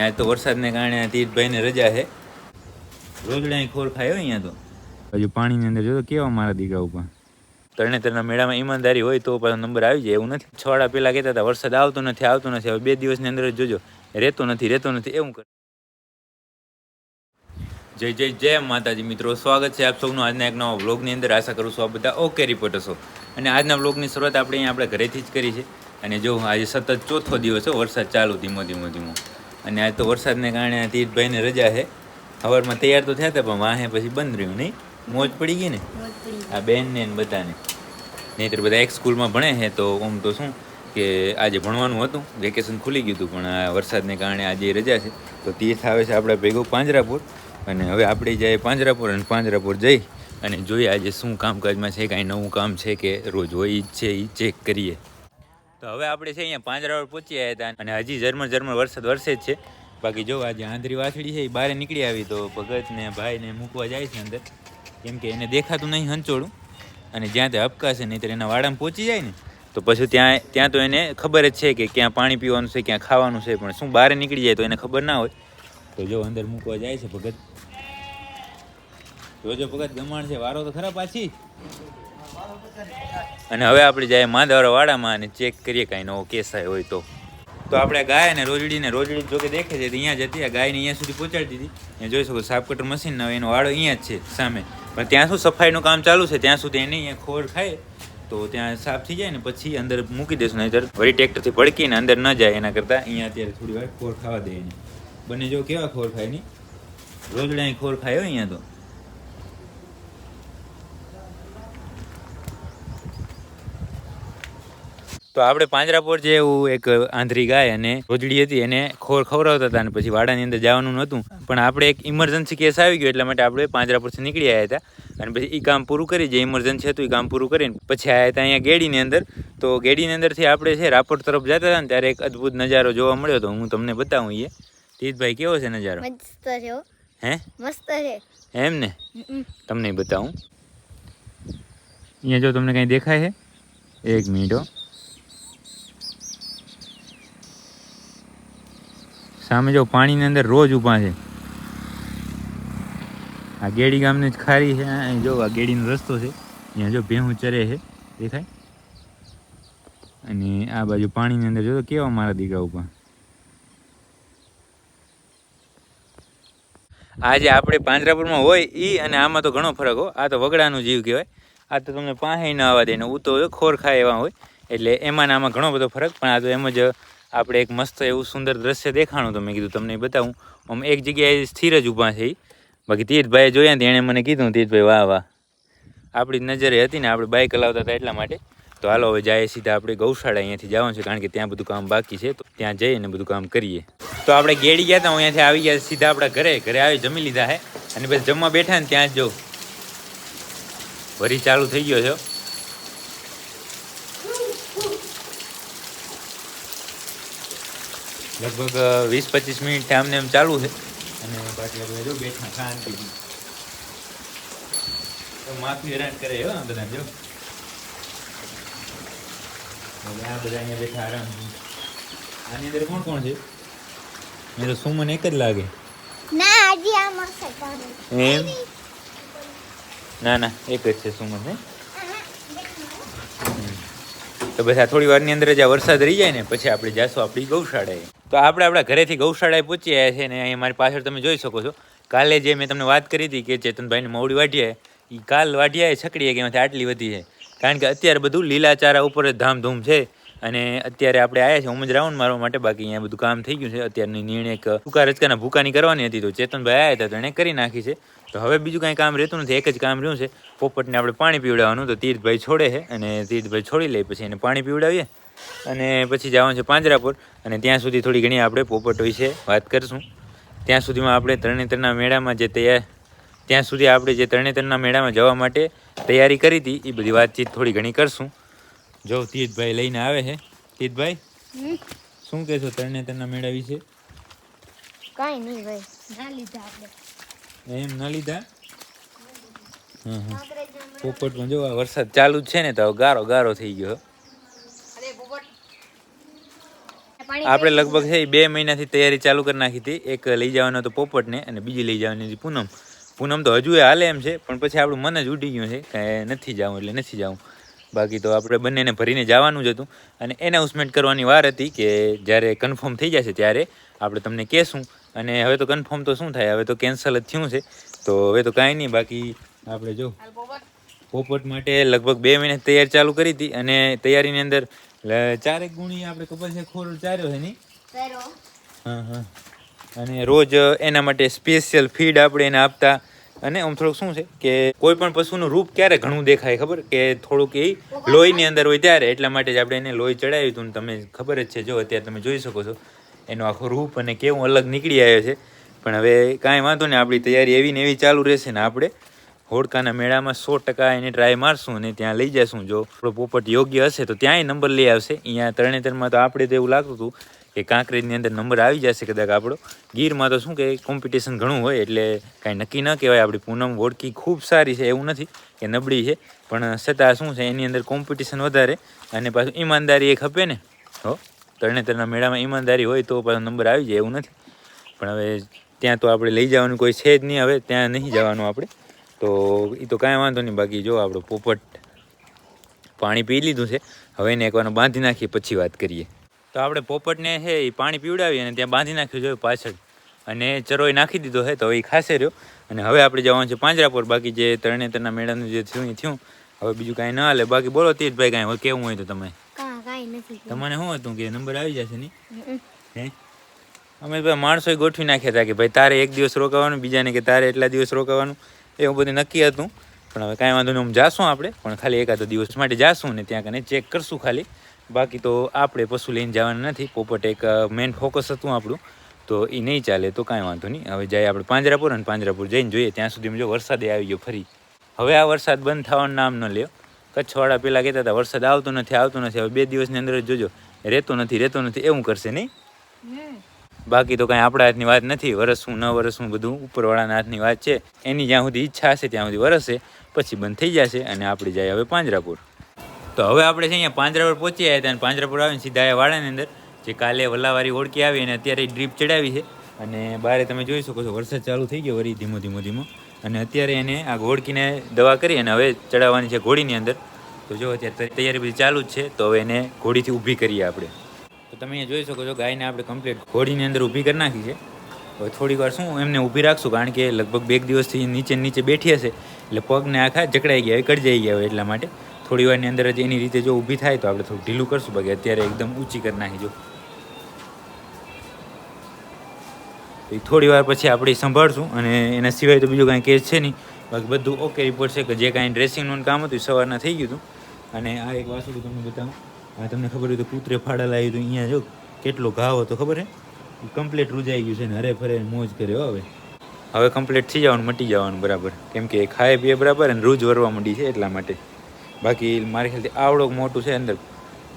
અને આજ તો વરસાદને કારણે તીર્થભાઈને રજા છે. રોજડા ખોર ખાયો અહીંયા તો. હજુ પાણીની અંદર જો કેવા મારા દીકરા ઉપર? તરણેતરના મેળામાં ઈમાનદારી હોય તો પાછો નંબર આવી જાય એવું નથી. છવાડા પહેલા કહેતા હતા વરસાદ આવતો નથી આવતો નથી હવે બે દિવસની અંદર જ જોજો. રહેતો નથી રહેતો નથી. એવું કર જય જય જય માતાજી મિત્રો. સ્વાગત છે આપ સૌનું આજના એક નવા વ્લોગની અંદર. આશા કરું છું આપ બધા ઓકે રિપોર્ટર છો અને આજના વ્લોગની શરૂઆત આપણે અહીંયા આપણે ઘરેથી જ કરી છે. અને જો આજે સતત ચોથો દિવસ છે વરસાદ ચાલુ ધીમો ધીમો ધીમો. અને આજ તો વરસાદને કારણે તીર્થભાઈને રજા છે. સવારમાં તૈયાર તો થયા હતા પણ વાહે પછી બંધ રહ્યું નહીં? મોજ પડી ગઈ ને? આ બેનને ને બધાને. નહીંતર બધા એક સ્કૂલમાં ભણે છે તો આમ તો શું કે આજે ભણવાનું હતું વેકેશન ખુલી ગયું હતું પણ આ વરસાદને કારણે આજે રજા છે. તો તીર્થ આવે છે આપણે ભેગું પાંજરાપુર અને હવે આપણે જઈએ પાંજરાપુર અને પાંજરાપુર જઈ અને જોઈએ આજે શું કામકાજમાં છે કાંઈ નવું કામ છે કે રોજ હોય ઈ જ છે એ ચેક કરીએ. તો હવે આપણે છે અહીંયા પાંજરાવર પહોંચી આવ્યા હતા અને હજી ઝરમર ઝરમર વરસાદ વરસે જ છે. બાકી જો આજે આંધરી વાછડી છે, એ બહાર નીકળી આવી તો ભગતને ભાઈને મૂકવા જાય છે અંદર. કેમ કે એને દેખાતું નહીં હંચોળું. અને જ્યાં તે હપકાશે નહીં એના વાડામાં પહોંચી જાય ને, તો પછી ત્યાં ત્યાં તો એને ખબર જ છે કે ક્યાં પાણી પીવાનું છે, ક્યાં ખાવાનું છે, પણ શું બહાર નીકળી જાય તો એને ખબર ના હોય. તો જો અંદર મૂકવા જાય છે ભગત. જોજો ભગત ગમાણ છે, વારો તો ખરા પાછી? અને હવે આપણે જાય માંદાવાળા વાડામાં અને ચેક કરીએ કાંઈ નવો કેસ આવ્યો હોય તો. તો આપણે ગાય ને રોજડીને, રોજડી જો કે દેખે છે અહીંયા જ હતી, આ ગાયને અહીંયા સુધી પહોંચાડી દીધી. અહીંયા જોઈ શકો સાપ કટર મશીન હવે એનો વાળો અહીંયા જ છે, સામે. પણ ત્યાં શું સફાઈનું કામ ચાલુ છે? ત્યાં સુધી એને અહીંયા ખોર ખાય. તો ત્યાં સાફ થઈ જાય ને પછી અંદર મૂકી દેશું નહીં વળી ટ્રેક્ટરથી ભડકીને અંદર ન જાય. એના કરતાં અહીંયા અત્યારે થોડી વાર ખોર ખાવા દે એને. બંને જો કેવા ખોર ખાયની રોજડા ખોર ખાય હોય અહીંયા તો. તો આપણે પાંજરાપોર જે એવું એક આંધળી ગાય અને રોજડી હતી એને ખોર ખવડાવતા હતા અને પછી વાડાની અંદર જવાનું નહોતું. પણ આપણે એક ઇમરજન્સી કેસ આવી ગયો એટલા માટે આપણે પાંજરાપોરથી નીકળી આવ્યા હતા. અને પછી એ કામ પૂરું કરી જે ઇમરજન્સી હતું એ કામ પૂરું કરીને પછી આવ્યા હતા અહીંયા ગેડીની અંદર. તો ગેડીની અંદરથી આપણે છે રાપોર તરફ જતા હતા ને ત્યારે એક અદ્ભુત નજારો જોવા મળ્યો હતો. હું તમને બતાવું એ તીતભાઈ કેવો છે નજારો? મસ્ત છે હો. હે? મસ્ત છે. એમ ને? તમને બતાવું. અહીંયા જો તમને કંઈ દેખાય છે? એક મિનિટ સામે જો પાણીની અંદર રોજ ઊભા છે. આ ગેડી ગામની જ ખારી છે. જો આ ગેડીનો રસ્તો છે. અહીંયા જો ભેહું ચરે છે. દેખાય? અને આ બાજુ પાણીની અંદર જો કેવા મારા દીકરા ઊભા. આ જે આપણે પાંજરાપુરમાં હોય એ અને આમાં તો ઘણો ફરક હો. આ તો વગડાનું જીવ કહેવાય. આ તો તમને પાસે ન આવવા દે ને ઉ તો ખોર ખાય એવા હોય. એટલે એમાં ને આમાં ઘણો બધો ફરક, પણ આ તો એમ જ આપણે એક મસ્ત એવું સુંદર દ્રશ્ય દેખાણું તો મેં કીધું તમને બતાવું. આમ એક જગ્યાએ સ્થિર જ ઊભા છે બાકી તીર્થભાઈએ જોયા ને એણે મને કીધું, તીર્થભાઈ, વાહ વાહ. આપણી નજરે હતી ને આપણે બાઇક હલાવતા હતા એટલા માટે. તો હાલો, હવે જાય સીધા આપણે ગૌશાળા અહીંયાથી જવાનું છે, કારણ કે ત્યાં બધું કામ બાકી છે. તો ત્યાં જઈને બધું કામ કરીએ. તો આપણે ગેડી ગયા હતા અહીંયાથી આવી ગયા સીધા આપણા ઘરે. ઘરે આવી જમી લીધા હે. અને પછી જમવા બેઠા ને ત્યાં જ જો વરી ચાલુ થઈ ગયો છે. લગભગ વીસ પચીસ મિનિટ આમને એમ ચાલુ છે. અને બાકી આપણે જો બેઠા શાંતિ તો માથું હેરાન કરે હો આ બધા જો. આ બધા અહીંયા બેઠા આરામ આની અંદર કોણ કોણ છે? મેં તો સુમન એક જ લાગે. ના હજી આ મસ્ત એમ? ના ના એક જ છે સુમન હે? તો બસ થોડી વારની અંદર જ આ વરસાદ રહી જાય ને પછી આપણે જાશું આપણી ગૌશાળાએ. તો આપણે આપણા ઘરેથી ગૌશાળાએ પહોંચી આવ્યા છે ને અહીંયા મારી પાછળ તમે જોઈ શકો છો. કાલે જે મેં તમને વાત કરી હતી કે ચેતનભાઈને મોવડી વાઢીએ એ કાલ વાઢીયા છકડીએ કે એમાંથી આટલી વધી છે. કારણ કે અત્યારે બધું લીલાચારા ઉપર જ ધામધૂમ છે અને અત્યારે આપણે આવ્યા છે ઉમજ રાઉન્ડ મારવા માટે. બાકી અહીંયા બધું કામ થઈ ગયું છે. અત્યારની નિર્ણય એક ટૂંકા રચકાના ભૂકાની કરવાની હતી તો ચેતનભાઈ આવ્યા હતા તો એણે કરી નાખી છે. તો હવે બીજું કાંઈ કામ રહેતું નથી. એક જ કામ રહ્યું છે. પોપટને આપણે પાણી પીવડાવવાનું તો તીર્થભાઈ છોડે છે અને તીર્થભાઈ છોડી લે પછી એને પાણી પીવડાવીએ. અને પછી જવાનું છે પાંજરાપુર. અને ત્યાં સુધી થોડી ઘણી આપણે પોપટ વિશે વાત કરીશું. ત્યાં સુધીમાં આપણે તરણેતરના મેળામાં જે તૈયાર ત્યાં સુધી આપણે જે તરણેતરના મેળામાં જવા માટે તૈયારી કરી હતી એ બધી વાતચીત થોડી ઘણી કરશું. જો તીજભાઈ લઈને આવે છે. તીજભાઈ. શું કહેશો તરણેતરના મેળા વિશે? કાંઈ નહીં ભાઈ. ના લીધા આપણે. એમ ના લીધા? હમ હમ. પોપટમાં જો વરસાદ ચાલુ જ છે ને તો ગારો ગારો થઈ ગયો. આપણે લગભગ છે બે મહિનાથી તૈયારી ચાલુ કરી નાખી હતી. એક લઈ જવાનો હતો પોપટને અને બીજી લઈ જવાની હતી પૂનમ. પૂનમ તો હજુ હાલે એમ છે પણ પછી આપણું મન જ ઉડી ગયું છે કે નથી જવું એટલે નથી જવું બાકી તો આપણે બંનેને ભરીને જવાનું જ હતું. અને એનાઉન્સમેન્ટ કરવાની વાર હતી કે જ્યારે કન્ફર્મ થઈ જશે ત્યારે આપણે તમને કહેશું. અને હવે તો કન્ફર્મ તો શું થાય? હવે તો કેન્સલ જ થયું છે. તો હવે તો કાંઈ નહીં બાકી આપણે જો પોપટ. માટે લગભગ બે મહિના તૈયારી ચાલુ કરી હતી. અને તૈયારીની અંદર લ- ચારેક ગુણી આપણે ખબર છે ખોર ચાર્યો છે નહીં હા હા. અને રોજ એના માટે સ્પેશિયલ ફીડ આપણે એને આપતા. અને આમ થોડુંક શું છે કે કોઈ પણ પશુનું રૂપ ક્યારે ઘણું દેખાય ખબર? કે થોડુંક એ લોહીની અંદર હોય ત્યારે એટલા માટે જ આપણે એને લોહી ચડાવ્યું હતું તમે ખબર જ છે જો અત્યારે તમે જોઈ શકો છો. એનું આખું રૂપ અને કેવું અલગ નીકળી આવ્યો છે. પણ હવે કાંઈ વાંધો નહીં આપણી તૈયારી એવી ને એવી ચાલુ રહેશે ને આપણે. હોડકાના મેળામાં સો ટકા એને ટ્રાય મારશું અને ત્યાં લઈ જશું. જો આપણો પોપટ યોગ્ય હશે તો ત્યાંય નંબર લઈ આવશે. અહીંયા તરણેતરમાં તો આપણે તો એવું લાગતું હતું કે કાંકરેજની અંદર નંબર આવી જશે કદાચ આપણો. ગીરમાં તો શું કે કોમ્પિટિશન ઘણું હોય એટલે કાંઈ નક્કી ન કહેવાય. આપણી પૂનમ હોડકી ખૂબ સારી છે એવું નથી કે નબળી છે. પણ છતાં શું છે, એની અંદર કોમ્પિટિશન વધારે અને પાછું ઈમાનદારી એ ખપે ને. હો, તરણેતરના મેળામાં ઈમાનદારી હોય તો પાછો નંબર આવી જાય એવું નથી. પણ હવે ત્યાં તો આપણે લઈ જવાનું કોઈ છે જ નહીં. હવે ત્યાં નહીં જવાનું આપણે. તો એ તો કાંઈ વાંધો નહીં બાકી જો આપણો પોપટ પાણી પી લીધું છે હવે એને એકવાર બાંધી નાખીએ પછી વાત કરીએ. તો આપણે પોપટને છે એ પાણી પીવડાવી અને ત્યાં બાંધી નાખ્યું જોયું પાછળ. અને ચરોય નાખી દીધો છે તો એ ખાસે રહ્યો. અને હવે આપણે જવાનું છે પાંજરાપોર બાકી જે તરણેતરના મેળાનું જે થયું એ થયું. હવે બીજું કાંઈ ના હાલે બાકી બોલો તીર્થભાઈ કાંઈ કેવું હોય તો તમે? તમને તમારે શું હતું કે નંબર આવી જશે નહીં? હે? અમે ભાઈ માણસો ગોઠવી નાખ્યા હતા કે ભાઈ તારે એક દિવસ રોકાવાનું બીજાને કે તારે એટલા દિવસ રોકાવાનું. એવું બધું નક્કી હતું. પણ હવે કાંઈ વાંધો નહીં, આમ જાશું આપણે. પણ ખાલી એકાદો દિવસ માટે જાશું ને ત્યાં કને ચેક કરશું ખાલી. બાકી તો આપણે પશુ લઈને જવાના નથી. પોપટ એક મેઇન ફોકસ હતું આપણું. તો એ નહીં ચાલે, તો કાંઈ વાંધો નહીં. હવે જાય આપણે પાંજરાપુર અને પાંજરાપુર જઈને જોઈએ. ત્યાં સુધી જો વરસાદે આવી ગયો ફરી. હવે આ વરસાદ બંધ થવાનું નામ ન લ્યો. કચ્છવાળા પહેલાં કહેતા હતા, વરસાદ આવતો નથી આવતો નથી. હવે બે દિવસની અંદર જોજો. રહેતો નથી રહેતો નથી. એવું કરશે નહીં? બાકી તો કાંઈ આપણા હાથની વાત નથી, વરસવું, ન વરસવું બધું ઉપરવાળાના હાથની વાત છે. એની જ્યાં સુધી ઈચ્છા હશે, ત્યાં સુધી વરસે, પછી બંધ થઈ જશે અને આપણે જાય હવે પાંજરાપુર. તો હવે આપણે છે અહીંયા પાંજરાપુર પહોંચી આવ્યા હતા અને પાંજરાપુર આવીને સીધા આવ્યા વાડાની અંદર, જે કાલે વલ્લાવારી ઓળખી આવી અને અત્યારે ડ્રીપ ચડાવી છે. અને બારે તમે જોઈ શકો છો, વરસાદ ચાલુ થઈ ગયો વળી ધીમો ધીમો ધીમો. અને અત્યારે એને આ ઘોડકીને દવા કરી અને હવે ચડાવવાની છે ઘોડીની અંદર. તો જો અત્યારે તૈયારી બધી ચાલુ જ છે, તો હવે એને ઘોડીથી ઊભી કરીએ આપણે. તો તમે અહીંયા જોઈ શકો છો ગાયને આપણે કમ્પ્લીટ ઘોડીની અંદર ઊભી કરી નાખી છે. હવે થોડીક વાર શું, એમને ઊભી રાખશું કારણ કે લગભગ બે દિવસથી નીચે નીચે બેઠી હશે. એટલે પગને આખા જકડાઈ ગયા હોય કડજાઈ ગયા હોય એટલા માટે. થોડી વારની અંદર જ એની રીતે જો ઊભી થાય તો આપણે થોડું ઢીલું કરશું. બાકી અત્યારે એકદમ ઊંચી કરી નાખી જો. તો એ થોડી વાર પછી આપણે સંભાળશું અને એના સિવાય તો બીજું કાંઈ કેસ છે નહીં. બાકી બધું ઓકે રિપોર્ટ છે કે જે કાંઈ ડ્રેસિંગનું કામ હતું સવારના થઈ ગયું હતું. અને આ એક વાસુડું તમને બતાવું. તમને ખબર હોય તો કૂતરે ફાડા લાવ્યું હતું, અહીંયા જો કેટલો ઘાવ હતો, ખબર હે? કમ્પ્લીટ રૂજાઈ ગયું છે ને, હરે ફરે મોજ કર્યો હવે. હવે કમ્પ્લીટ થઈ જવાનું, મટી જવાનું, બરાબર. કેમ કે ખાય પીએ બરાબર અને રૂજ વરવા માંડી છે એટલા માટે. બાકી મારી ખ્યાલથી આવડો મોટું છે અંદર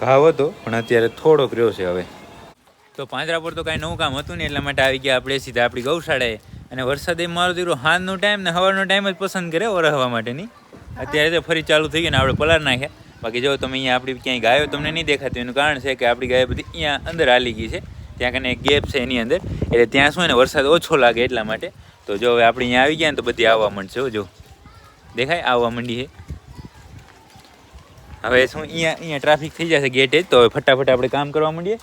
ઘાવ હતો, પણ અત્યારે થોડોક રહ્યો છે હવે. તો પાંજરાપુર તો કાંઈ નવું કામ હતું ને એટલા માટે આવી ગયા આપણે સીધા આપણી ગૌશાળાએ. અને વરસાદે મારો દીકરો હાંજનો ટાઈમ ને હવાનો ટાઈમ જ પસંદ કરે વરહવા માટેની અત્યારે તો ફરી ચાલુ થઈ ગયું ને, આપણે પલાર નાખ્યા. બાકી જો તમે અહીંયા આપણી ક્યાંય ગાયો તમને નહીં દેખાતી, એનું કારણ છે કે આપણી ગાયો બધી અહીંયા અંદર હાલી ગઈ છે. ત્યાં કને ગેપ છે એની અંદર. એટલે ત્યાં શું ને, વરસાદ ઓછો લાગે એટલા માટે. તો જો હવે આપણે અહીંયા આવી ગયા ને તો બધી આવવા માંડશે જો. દેખાય? આવવા માંડી છે. હવે શું અહીંયા અહીંયા ટ્રાફિક થઈ જશે ગેટે તો હવે ફટાફટ આપણે કામ કરવા માંડીએ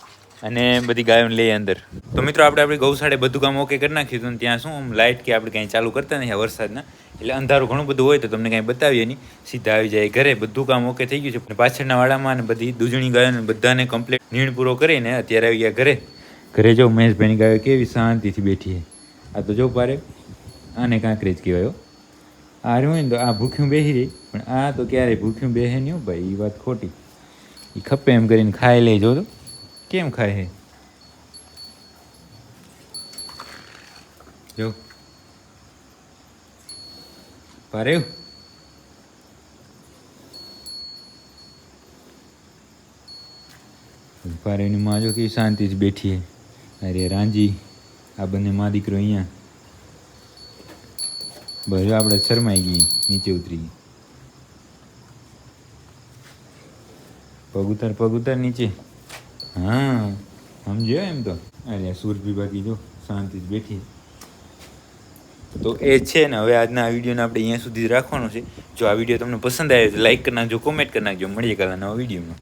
અને બધી ગાયોને લઈએ અંદર. તો મિત્રો, આપણે આપણી ગૌશાળે બધું કામ ઓકે કરી નાખ્યું હતું ત્યાં શું લાઇટ કે આપણે કાંઈ ચાલુ કરતા નહીં વરસાદના. એટલે અંધારું ઘણું બધું હોય તો તમને કાંઈ બતાવીએ નહીં. સીધા આવી જાય, ઘરે બધું કામ ઓકે થઈ ગયું છે. પણ પાછળના વાડામાં ને બધી દૂધણી ગાયોને બધાને કમ્પ્લીટ નીણ પૂરો કરીને અત્યારે આવી ગયા ઘરે. ઘરે જો મહેશભાઈની ગાયો કેવી શાંતિથી બેઠી છે. આ તો જો પારે, આને કાંકરેજ કહેવાય હો. આ રહ્યું તો આ ભૂખ્યું બેસી રહી, પણ આ તો ક્યારેય ભૂખ્યું બેસે નહીં ભાઈ એ વાત ખોટી. એ ખપે એમ કરીને ખાઈ લે, જો કેમ ખાય છે જો. પારેવ પારેવની માં જો કેવી શાંતિથી બેઠી અરે રાંજી આ બંને માં દીકરો અહીંયા ભર્યો આપણે શરમાઈ ગઈ નીચે ઉતરી ગઈ પગ ઉતાર પગ નીચે હા સમજ્યો એમ તો અરે સુરભી બાકી જો શાંતિથી બેઠી તો એ છે ને, હવે આજના આ વિડીયોને આપણે અહીંયા સુધી રાખવાનો છે. જો આ વીડિયો તમને પસંદ આવે તો લાઈક કરી નાખજો કોમેન્ટ કરી નાખજો. મળીએ કાલે નવા વિડીયોમાં.